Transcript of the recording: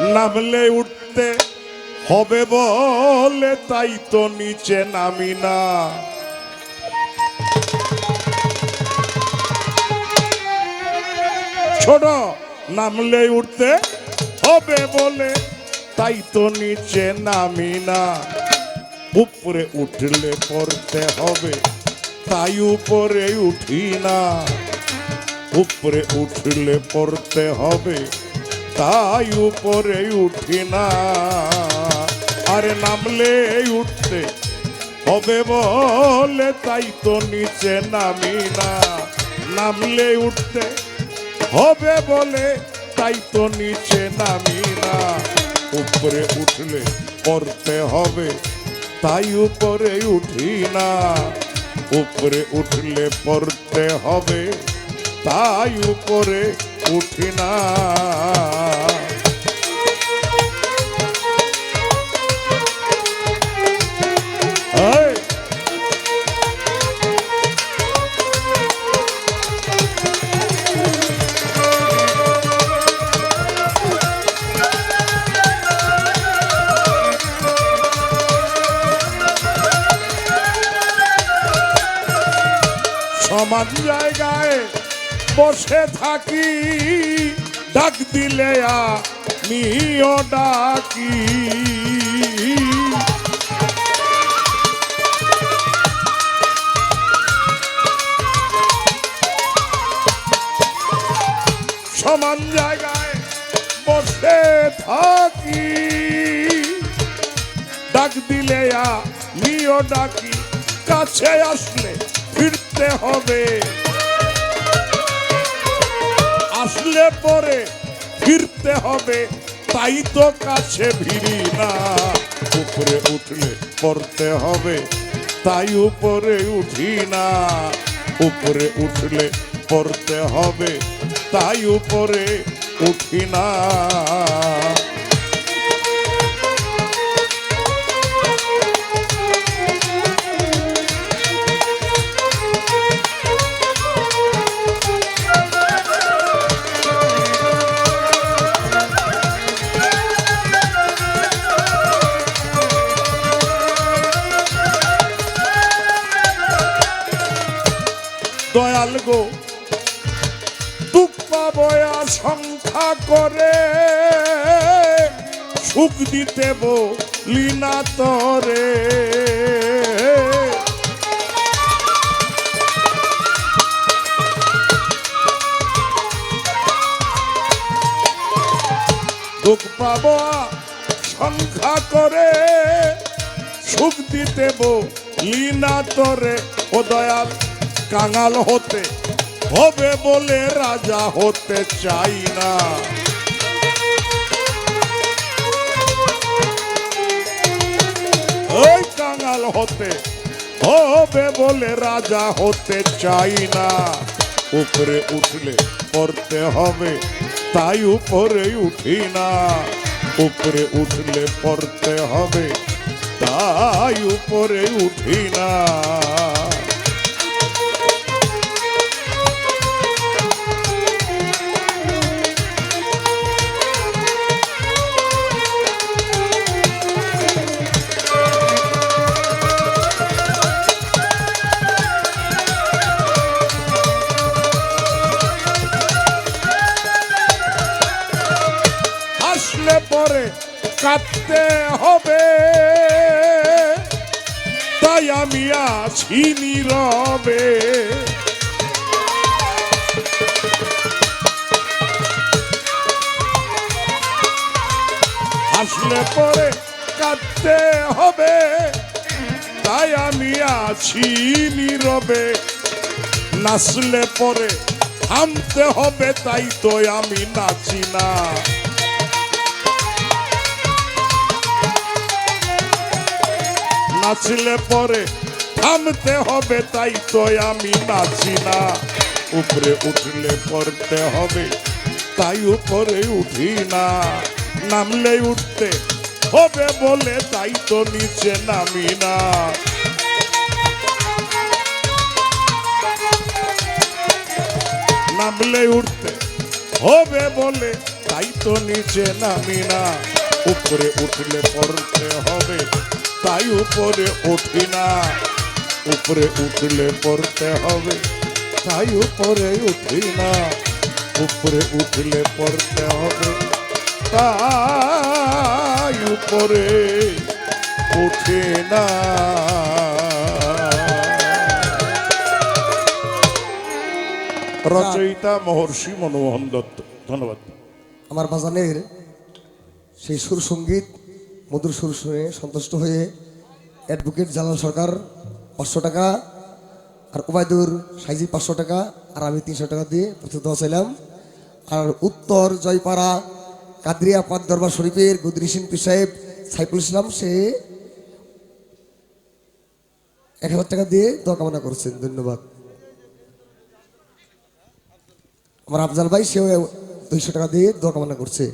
নামলে উঠতে হবে বলে তাই তো নিচে নামি না। ছোট, নামলে উঠতে হবে বলে তাই তো নিচে নামি না। উপরে উঠলে পড়তে হবে, তাই উপরে উঠি না। উপরে উঠলে পড়তে হবে তাই উপরে উঠি না। আরে নামলে উঠতে হবে বলে তাই তো নিচে নামি না। নামলে উঠতে হবে বলে তাই তো নিচে নামি না। উপরে উঠলে পড়তে হবে তাই উপরে উঠি না। উপরে উঠলে পড়তে হবে তাই উপরে উঠি না। সমান জায়গায় বসে থাকি, ডাক দিলে আমিও ডাকি। সমান জায়গায় বসে থাকি, ডাক দিলে আমিও ডাকি। কাছে আসলে ফিরতে হবে। আসলে পরে ফিরতে হবে, তাই তো কাছে ভিড়ি না। উপরে উঠলে পড়তে হবে, তাই উপরে উঠি না। উপরে উঠলে পড়তে হবে, তাই উপরে উঠি না। দয়াল গো দুঃখ বয়া সংখ্যা করে, সুখ দিতে বলি না তরে। দুঃখ পাব সংখ্যা করে, সুখ দিতে বলি না তরে। ও দয়াল কাঙাল হতে, হবে বলে রাজা হতে চাই না। ওই কাঙাল হতে, হবে বলে রাজা হতে চাই না। উপরে উঠলে পড়তে হবে, তাই উপরে উঠি না। উপরে উঠলে পড়তে হবে, তাই উপরে উঠি না। কাঁদতে হবে। তাই আমি আছি নীরবে। আসলে পরে কাঁদতে হবে। তাই আমি আছি নীরবে। নাচলে পরে থামতে হবে, তাই তো আমি নাচি না। নাচলে পরে থামতে হবে, তাই তো আমি নাচি না। উপরে উঠলে পড়তে হবে, তাই উপরে উঠি না। নামলে উঠতে হবে বলে, তাই তো নিচে নামি না। নামলে উঠতে হবে বলে, তাই তো নিচে নামি না। উপরে উঠলে পড়তে হবে তাই উপরে উঠি না। উপরে উঠলে পড়তে হবে, তাই উপরে উঠি না। উপরে উঠলে পড়তে হবে, তাই উপরে উঠে না। রচয়িতা মহর্ষি মনমোহন দত্ত, ধন্যবাদ। আমার বাজানের সেই সুর সংগীত মধুর সুর শুনে সন্তুষ্ট হয়ে অ্যাডভোকেট জালাল সরকার পাঁচশো টাকা আর ওবায়দুর সাইজি পাঁচশো টাকা আর আমি তিনশো টাকা দিয়ে প্রস্তুত চাইলাম। আর উত্তর জয়পাড়া কাদরিয়া পাক দরবার শরীফের গুদরিসিন পি সাহেব সাইফুল ইসলাম, সে এক হাজার টাকা দিয়ে দোয়া কামনা করছেন। ধন্যবাদ। আমার আফজাল ভাই, সেও দুইশো টাকা দিয়ে দোয়া কামনা করছে।